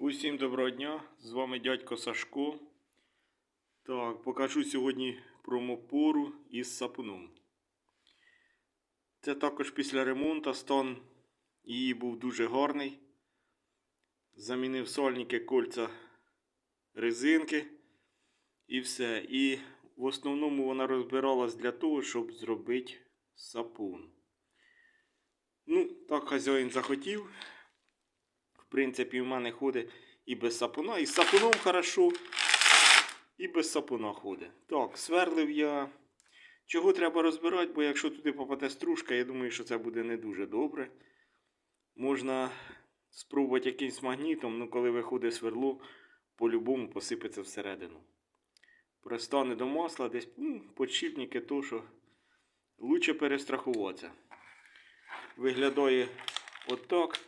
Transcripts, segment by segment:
Усім доброго дня! З вами дядько Сашко. Так, покажу сьогодні промопору із сапуном. Це також після ремонту стан її був дуже гарний. Замінив сольники, кольця, резинки і все. І в основному вона розбиралась для того, щоб зробити сапун. Ну, так хазяїн захотів. Принципі, в мене ходить і без сапуна, і з сапуном хорошо, і без сапуна ходить. Так, сверлив я. Чого треба розбирати, бо якщо туди попаде стружка, я думаю, що це буде не дуже добре. Можна спробувати якимсь магнітом, ну коли виходить сверло, по-любому посипеться всередину. Пристане до масла, десь ну, подшипники, то що лучше перестрахуватися. Виглядає отак.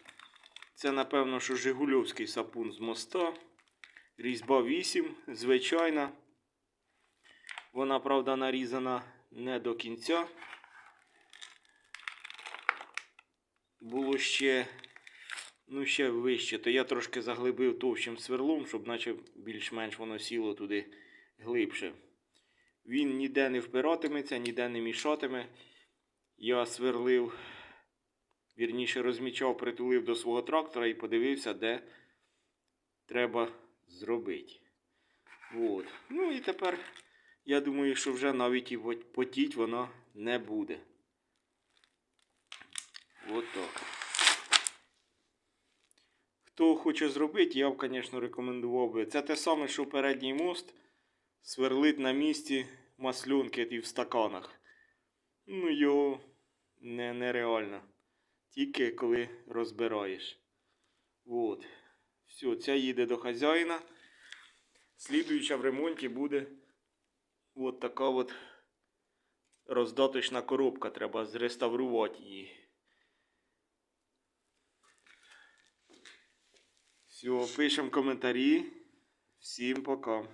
Це, напевно, що Жигульовський сапун з моста. Різьба 8, звичайна. Вона, правда, нарізана не до кінця. Було ще, ну, ще вище, то я трошки заглибив товщим сверлом, щоб наче більш-менш воно сіло туди глибше. Він ніде не впиратиметься, ніде не мішатиме. Я сверлив вірніше розмічав, притулив до свого трактора і подивився, де треба зробити. От. Ну і тепер я думаю, що вже навіть і потіть вона не буде. От так. Хто хоче зробити, я б, звісно, рекомендував би. Це те саме, що передній мост сверлить на місці маслюнки і в стаканах. Ну, його не, нереально. Тільки коли розбираєш. От. Все, ця їде до хазяїна. Слідуюча в ремонті буде от така от роздаточна коробка. Треба зреставрувати її. Все, пишемо коментарі. Всім пока.